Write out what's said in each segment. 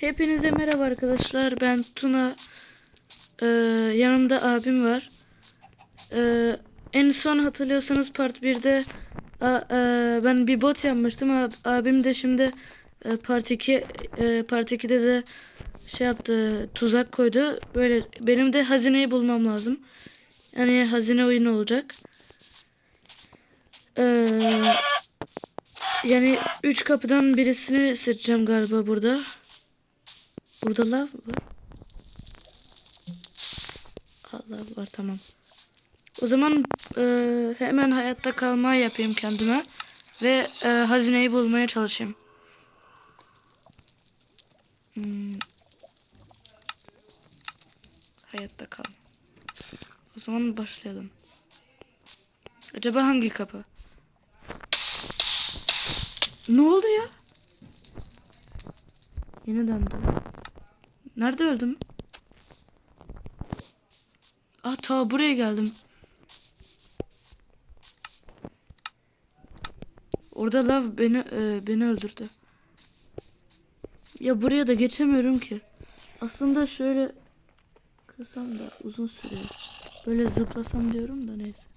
Hepinize merhaba arkadaşlar. Ben Tuna. Ee, yanımda abim var. Ee, en son hatırlıyorsanız part 1'de a- e, ben bir bot yapmıştım. Ab- abim de şimdi e, part 2 e, part 2'de de şey yaptı. Tuzak koydu. Böyle benim de hazineyi bulmam lazım. Yani hazine oyunu olacak. Ee, yani üç kapıdan birisini seçeceğim galiba burada. Burada lav var. Allah var tamam. O zaman e, hemen hayatta kalma yapayım kendime ve e, hazineyi bulmaya çalışayım. Hmm. Hayatta kal. O zaman başlayalım. Acaba hangi kapı? Ne oldu ya? Yeniden dön. Nerede öldüm? Ah ta buraya geldim. Orada lav beni e, beni öldürdü. Ya buraya da geçemiyorum ki. Aslında şöyle kırsam da uzun sürüyor. Böyle zıplasam diyorum da neyse.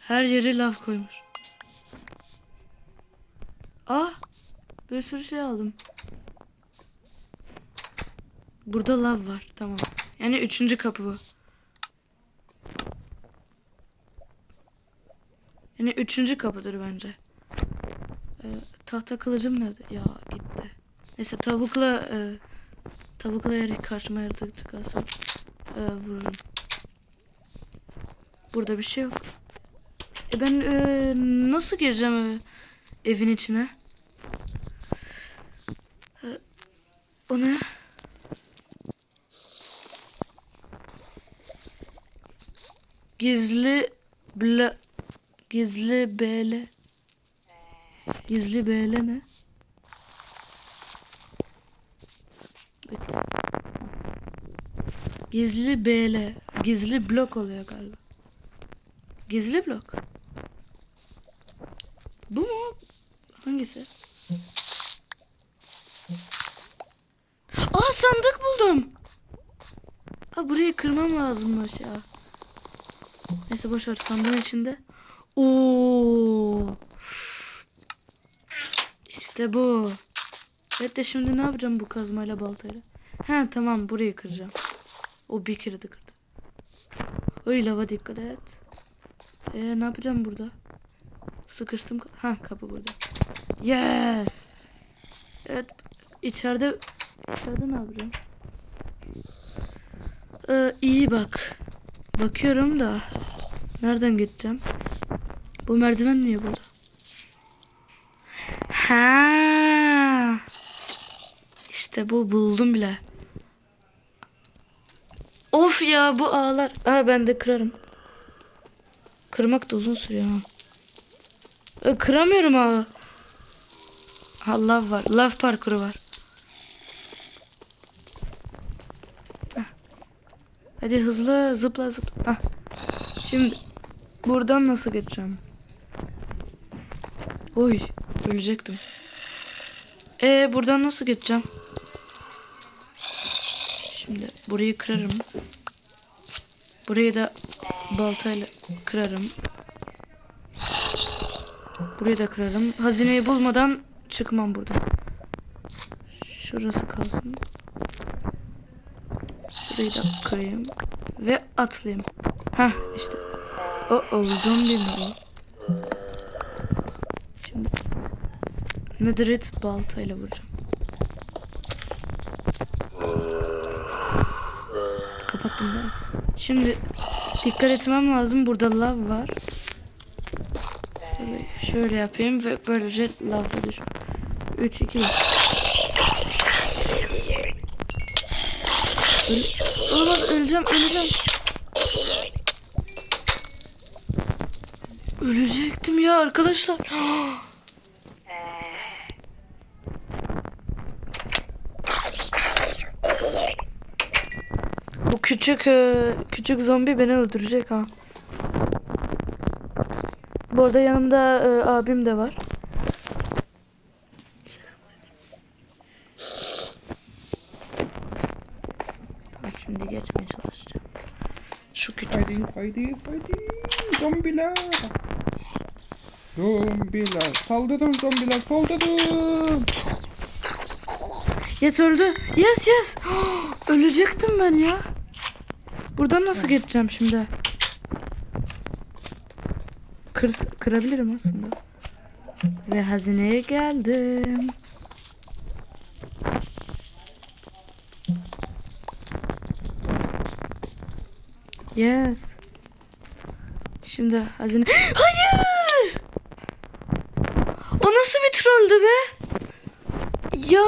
Her yeri lav koymuş. Ah! Bir sürü şey aldım. Burada lav var. Tamam. Yani üçüncü kapı bu. Yani üçüncü kapıdır bence. Ee, tahta kılıcım nerede? Ya gitti. Neyse tavukla e, tavukla eğer karşıma yaratık çıkarsa e, vururum. Burada bir şey yok. E ben e, nasıl gireceğim e, evin içine? E, o ne? Gizli bla gizli bele gizli bele ne? Gizli bele gizli blok oluyor galiba. Gizli blok. Bu mu? Hangisi? Aa sandık buldum. Aa burayı kırmam lazımmış ya. Neyse boş ver sandığın içinde. Oo. İşte bu. Evet de şimdi ne yapacağım bu kazmayla baltayla? He tamam burayı kıracağım. O bir kere de kırdı. Oy lava dikkat et. Ee, ne yapacağım burada? Sıkıştım. Ha kapı burada. Yes. Evet içeride içeride ne yapacağım? Ee, iyi bak. Bakıyorum da nereden gideceğim? Bu merdiven niye burada? Ha. İşte bu buldum bile. Of ya bu ağlar. Aa ben de kırarım. Kırmak da uzun sürüyor ha. Ee, kıramıyorum ağı. Ha lav var. Lav parkuru var. Hadi hızlı zıpla zıpla. Heh. Şimdi buradan nasıl geçeceğim? Oy ölecektim. Ee buradan nasıl geçeceğim? Şimdi burayı kırarım. Burayı da baltayla kırarım. Burayı da kırarım. Hazineyi bulmadan çıkmam buradan. Şurası kalsın. Burayı da kırayım. Ve atlayayım. Heh işte. O o zombi mi o? Şimdi Netherite baltayla vuracağım. Kapattım mi? Şimdi dikkat etmem lazım. Burada lav var. Şöyle, şöyle yapayım ve böylece lavda düş. 3 2 1. Öl Olmaz öleceğim öleceğim. Ölecektim ya arkadaşlar. Bu küçük e, küçük zombi beni öldürecek ha. Bu arada yanımda e, abim de var. Şimdi geçmeye çalışacağım. Şu küçük. Haydi haydi haydi. Zombiler. Zombiler. Saldırın zombiler saldırın. Yes öldü. Yes yes. Ölecektim ben ya. Buradan nasıl geçeceğim şimdi? Kır, kırabilirim aslında. Ve hazineye geldim. Yes. Şimdi hazine... Hayır! Nasıl bir trolldü be? Ya.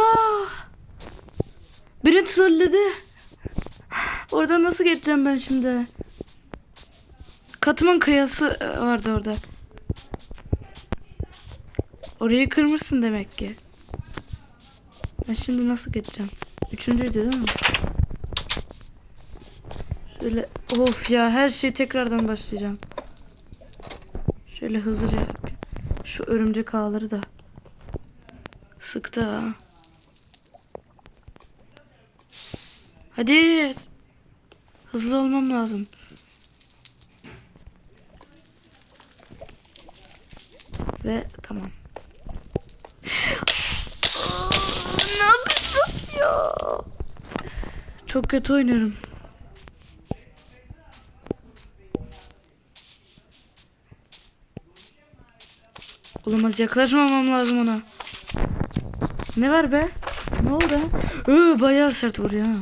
Beni trolledi. Oradan nasıl geçeceğim ben şimdi? Katımın kıyası e, vardı orada. Orayı kırmışsın demek ki. Ben şimdi nasıl geçeceğim? Üçüncüydü değil mi? Şöyle of ya her şey tekrardan başlayacağım. Şöyle hızlıca. Şu örümcek ağları da sıktı ha. Hadi. Hızlı olmam lazım. Ve tamam. ne yapıyorsun ya? Çok kötü oynuyorum. Olamaz yaklaşmamam lazım ona. Ne var be? Ne oldu? Ee, bayağı sert vuruyor ha.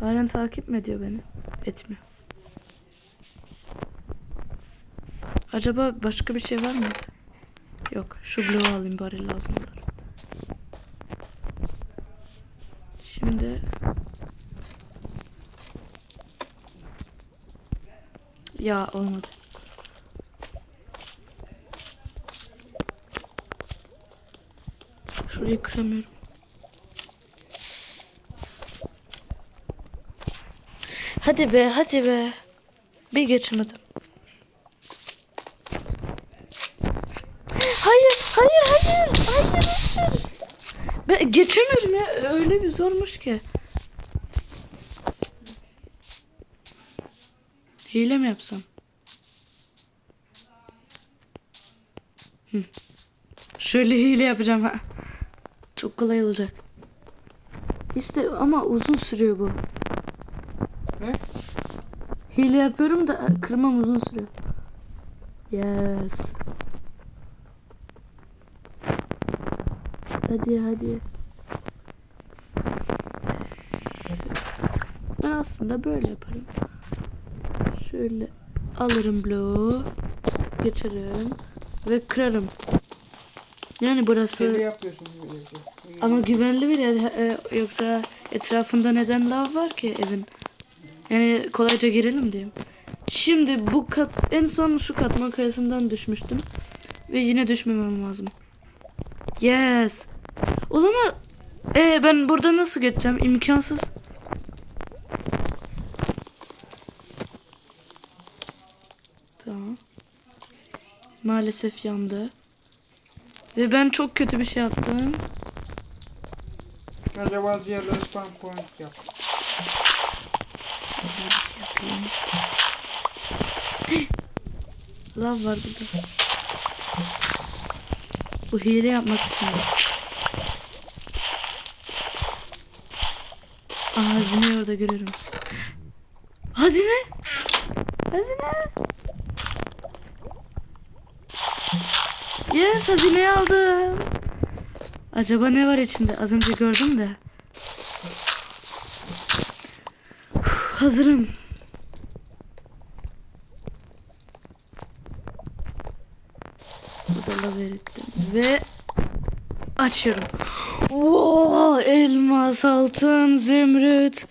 Halen takip mi ediyor beni? Etmiyor. Acaba başka bir şey var mı? Yok. Şu bloğu alayım bari lazım olur. Şimdi Ya olmadı. Şurayı kıramıyorum. Hadi be, hadi be. Bir geçemedim. Hayır, hayır, hayır, hayır, hayır. Ben geçemiyorum ya. Öyle bir zormuş ki. Hile mi yapsam? Hı. Şöyle hile yapacağım ha. Çok kolay olacak. İşte ama uzun sürüyor bu. Ne? Hile yapıyorum da kırmam uzun sürüyor. Yes. Hadi hadi. Ben aslında böyle yaparım. Şöyle alırım bloğu. Geçerim. Ve kırarım. Yani burası Deli yapıyorsun böylece. ama güvenli bir yer. E, yoksa etrafında neden lav var ki evin? Yani kolayca girelim diyeyim. Şimdi bu kat en son şu katman kayasından düşmüştüm. Ve yine düşmemem lazım. Yes. Olamaz. E ben burada nasıl geçeceğim? İmkansız. Tamam. Maalesef yandı. Ve ben çok kötü bir şey yaptım. Acaba bazı yerlere spam point yap. Lav var burada. Bu hile yapmak için. Aa hazineyi orada görüyorum. Hazine! Hazine! Yes hazineyi aldım. Acaba ne var içinde? Az önce gördüm de. Uf, hazırım. Burada lav erittim. Ve açıyorum. Oo, elmas, altın, zümrüt.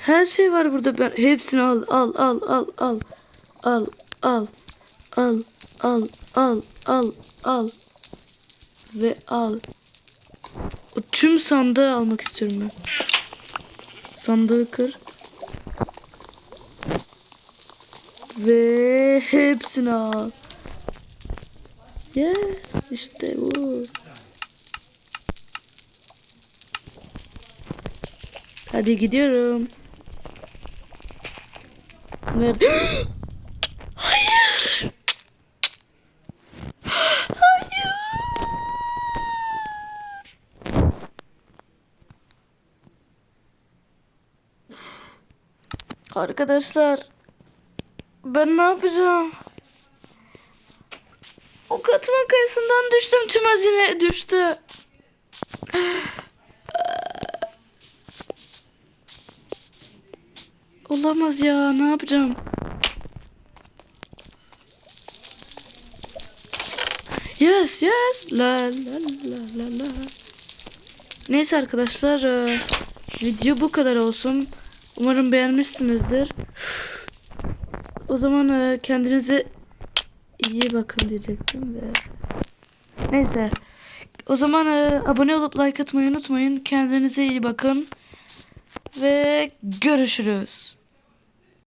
Her şey var burada. Ben hepsini al, al, al, al, al. Al, al, al, al, al, al, al ve al. O tüm sandığı almak istiyorum ben. Sandığı kır. Ve hepsini al. Yes, işte bu. Hadi gidiyorum. Nerede? Arkadaşlar ben ne yapacağım? O katman kayasından düştüm tüm hazine düştü. Olamaz ya ne yapacağım? Yes yes la la la la la. Neyse arkadaşlar e, video bu kadar olsun. Umarım beğenmişsinizdir. O zaman e, kendinize iyi bakın diyecektim de. Neyse. O zaman e, abone olup like atmayı unutmayın. Kendinize iyi bakın. Ve görüşürüz.